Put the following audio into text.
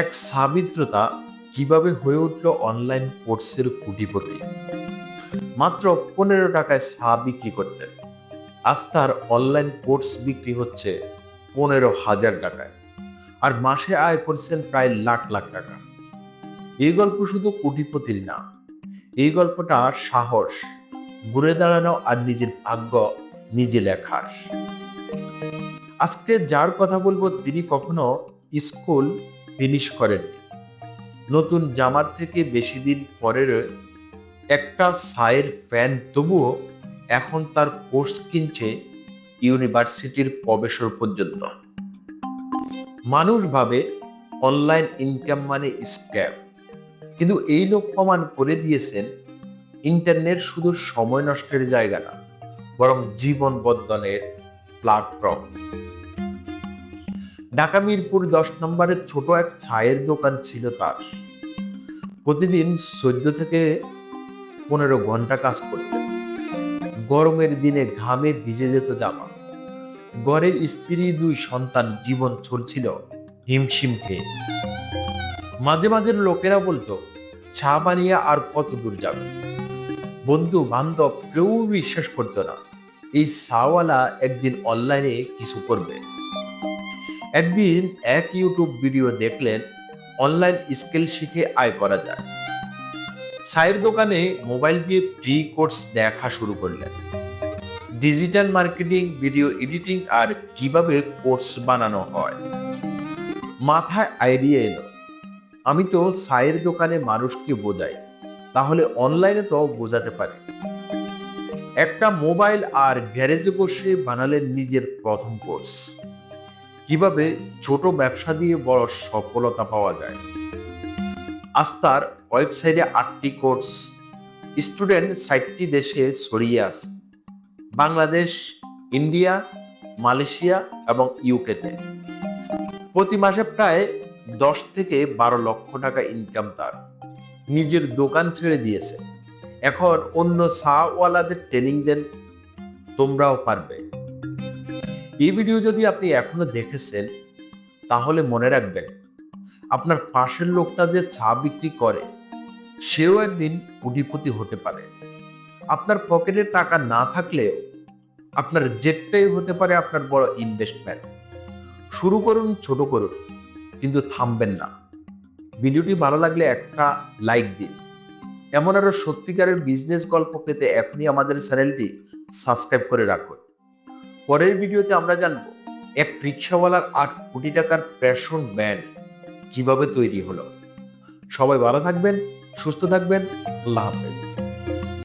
এক সাবিত্রতা কীভাবে হয়ে উঠল অনলাইন কোর্সের কুটিপতি? মাত্র পনেরো টাকায় চা বিক্রি করতেন। আজ তার অনলাইন কোর্স বিক্রি হচ্ছে পনেরো হাজার টাকায়। আর মাসে আয় করছেন প্রায় লাখ লাখ টাকা। এই গল্প শুধু কোটিপতির না, এই গল্পটা সাহস, ঘুরে দাঁড়ানো আর নিজের ভাগ্য নিজে লেখার। আজকে যার কথা বলব তিনি কখনো স্কুল ফিনিশ করেননি নতুন জামার থেকে বেশি দিন পরের একটা সায়ের ফ্যান তবুও এখন তার কোর্স কিনছে ইউনিভার্সিটির প্রবেশর পর্যন্ত। মানুষ ভাবে অনলাইন ইনকাম মানে স্ক্যাম কিন্তু এই লোক প্রমাণ করে দিয়েছেন ইন্টারনেট শুধু সময় নষ্টের জায়গা না, বরং জীবন বদলের প্ল্যাটফর্ম ঢাকা মিরপুর দশ নম্বরের ছোট এক ছায়ের দোকান ছিল তার। প্রতিদিন চোদ্দ থেকে পনেরো ঘণ্টা কাজ করতেন। গরমের দিনে ঘামে ভিজে যেত জামা। গড়ে স্ত্রী, দুই সন্তান, জীবন চলছিল হিমশিম খেয়ে। মাঝে মাঝে লোকেরা বলতো, চা বানিয়ে আর কত দূর যাবে? বন্ধু বান্ধব কেউ বিশ্বাস করতো না, এই চাওয়ালা একদিন অনলাইনে কিছু করবে। একদিন এক ইউটিউব ভিডিও দেখলেন, অনলাইন স্কিল শিখে আয় করা যায়। চায়ের দোকানে মোবাইল দিয়ে ফ্রি কোর্স দেখা শুরু করলেন। ডিজিটাল মার্কেটিং, ভিডিও এডিটিং আর কীভাবে কোর্স বানানো হয়। মাথায় আইডিয়া এলো, আমি তো চায়ের দোকানে মানুষকে বোঝাই, তাহলে অনলাইনে তো বোঝাতে পারি। একটা মোবাইল আর গ্যারেজে বসে বানালেন নিজের প্রথম কোর্স। কীভাবে ছোট ব্যবসা দিয়ে বড় সফলতা পাওয়া যায়? আস্তার ওয়েবসাইটে আটটি কোর্স। স্টুডেন্ট ষাটটি দেশে ছড়িয়ে আছে। বাংলাদেশ, ইন্ডিয়া, মালয়েশিয়া এবং ইউকেতে। প্রতি মাসে প্রায় দশ থেকে বারো লক্ষ টাকা ইনকাম তার। নিজের দোকান ছেড়ে দিয়েছে। এখন অন্য সাওয়ালাদের ট্রেনিং দেন তোমরাও পারবে। এই ভিডিও যদি আপনি এখনও দেখেছেন, তাহলে মনে রাখবেন, আপনার পাশের লোকটা যে চা বিক্রি করে, সেও একদিন কোটিপতি হতে পারে। আপনার পকেটে টাকা না থাকলেও, আপনার জেটটাই হতে পারে আপনার বড় ইনভেস্টমেন্ট শুরু করুন, ছোট করুন, কিন্তু থামবেন না। ভিডিওটি ভালো লাগলে একটা লাইক দিন। এমন আরও সত্যিকারের বিজনেস গল্প পেতে এখনই আমাদের চ্যানেলটি সাবস্ক্রাইব করে রাখুন। পরের ভিডিওতে আমরা জানব, এক রিক্সাওয়ালার আট কোটি টাকার প্যাশন ব্যান্ড কীভাবে তৈরি হলো। সবাই ভালো থাকবেন, সুস্থ থাকবেন, আল্লাহ হাফেজ।